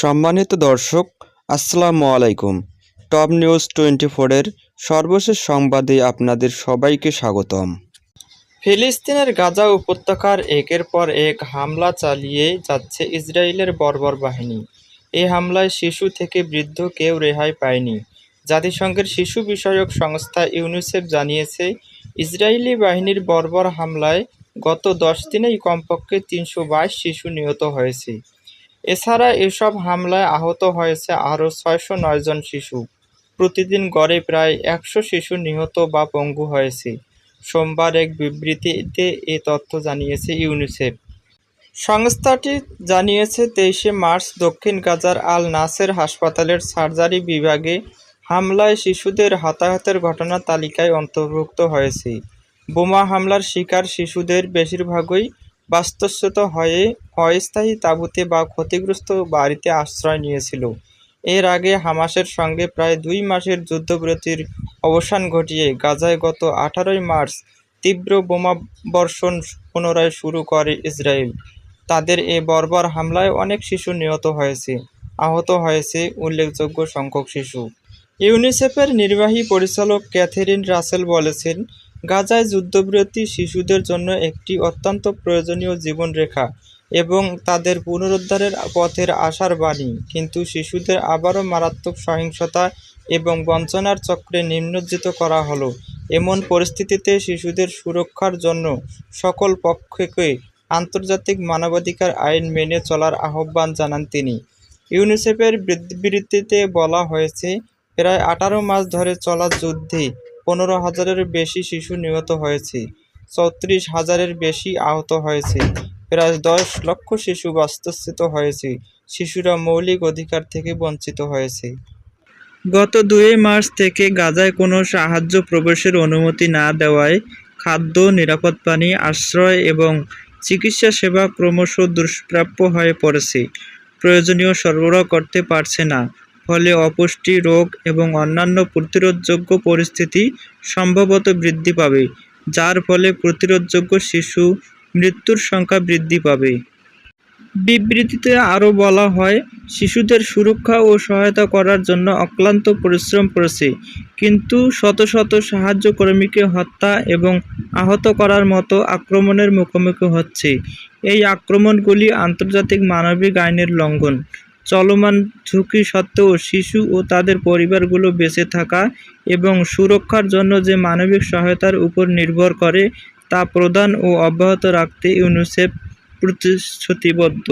সম্মানিত দর্শক, আসসালামু আলাইকুম। টপ নিউজ টোয়েন্টি ফোরের সর্বশেষ সংবাদে আপনাদের সবাইকে স্বাগতম। ফিলিস্তিনের গাজা উপত্যকার একের পর এক হামলা চালিয়ে যাচ্ছে ইসরায়েলের বর্বর বাহিনী। এই হামলায় শিশু থেকে বৃদ্ধ কেউ রেহাই পায়নি। জাতিসংঘের শিশু বিষয়ক সংস্থা ইউনিসেফ জানিয়েছে, ইসরায়েলি বাহিনীর বর্বর হামলায় গত দশ দিনেই কমপক্ষে তিনশো বাইশ শিশু নিহত হয়েছে। এছাড়া এসব হামলায় আহত হয়েছে আরও ছয়শো নয় জন শিশু। প্রতিদিন গড়ে প্রায় একশো শিশু নিহত বা পঙ্গু হয়েছে। সোমবার এক বিবৃতিতে এ তথ্য জানিয়েছে ইউনিসেফ। সংস্থাটি জানিয়েছে, তেইশে মার্চ দক্ষিণ গাজার আল নাসের হাসপাতালের সার্জারি বিভাগে হামলায় শিশুদের হতাহতের ঘটনা তালিকায় অন্তর্ভুক্ত হয়েছে। বোমা হামলার শিকার শিশুদের বেশিরভাগই বাস্তুচ্যুত হয়ে, অস্থায়ী তাঁবুতে বা ক্ষতিগ্রস্ত বাড়িতে আশ্রয় নিয়েছিল। এর আগে হামাসের সঙ্গে প্রায় দুই মাসের যুদ্ধবিরতির অবসান ঘটিয়ে গাজায় গত আঠারোই মার্চ তীব্র বোমাবর্ষণ পুনরায় শুরু করে ইসরায়েল। তাদের এ বর্বর হামলায় অনেক শিশু নিহত হয়েছে, আহত হয়েছে উল্লেখযোগ্য সংখ্যক শিশু। ইউনিসেফের নির্বাহী পরিচালক ক্যাথেরিন রাসেল বলেছেন গাজায় যুদ্ধবিরতি শিশুদের জন্য একটি অত্যন্ত প্রয়োজনীয় জীবনরেখা এবং তাদের পুনরুদ্ধারের পথের আশার বাণী। কিন্তু শিশুদের আবারও মারাত্মক সহিংসতা এবং বঞ্চনার চক্রে নিমজ্জিত করা হলো। এমন পরিস্থিতিতে শিশুদের সুরক্ষার জন্য সকল পক্ষকে আন্তর্জাতিক মানবাধিকার আইন মেনে চলার আহ্বান জানান তিনি। ইউনিসেফের বিবৃতিতে বলা হয়েছে, প্রায় আঠারো মাস ধরে চলা যুদ্ধে পনেরো হাজারের বেশি শিশু নিহত হয়েছে চৌত্রিশ হাজারের বেশি আহত হয়েছে, প্রায় দশ লক্ষ শিশু বাস্তুচ্যুত হয়েছে, শিশুরা মৌলিক অধিকার থেকে বঞ্চিত হয়েছে। গত দুই মার্চ থেকে গাজায় কোনো সাহায্য প্রবেশের অনুমতি না দেওয়ায় খাদ্য, নিরাপদ পানি, আশ্রয় এবং চিকিৎসা সেবা ক্রমশ দুষ্প্রাপ্য হয়ে পড়েছে। প্রয়োজনীয় সরবরাহ করতে পারছে না। ফলে অপুষ্টি, রোগ এবং অন্যান্য প্রতিরোধযোগ্য পরিস্থিতি সম্ভবত বৃদ্ধি পাবে, যার ফলে প্রতিরোধযোগ্য শিশু মৃত্যুর সংখ্যা বৃদ্ধি পাবে। বিবৃতিতে আরও বলা হয়, শিশুদের সুরক্ষা ও সহায়তা করার জন্য অক্লান্ত পরিশ্রম করেছে, কিন্তু শত শত সাহায্যকর্মীকে হত্যা এবং আহত করার মতো আক্রমণের মুখোমুখি হচ্ছে। এই আক্রমণগুলি আন্তর্জাতিক মানবিক আইনের লঙ্ঘন। চলমান ঝুঁকি সত্ত্বেও শিশু ও তাদের পরিবারগুলো বেঁচে থাকা এবং সুরক্ষার জন্য যে মানবিক সহায়তার উপর নির্ভর করে তা প্রদান ও অব্যাহত রাখতে ইউনিসেফ প্রতিশ্রুতিবদ্ধ।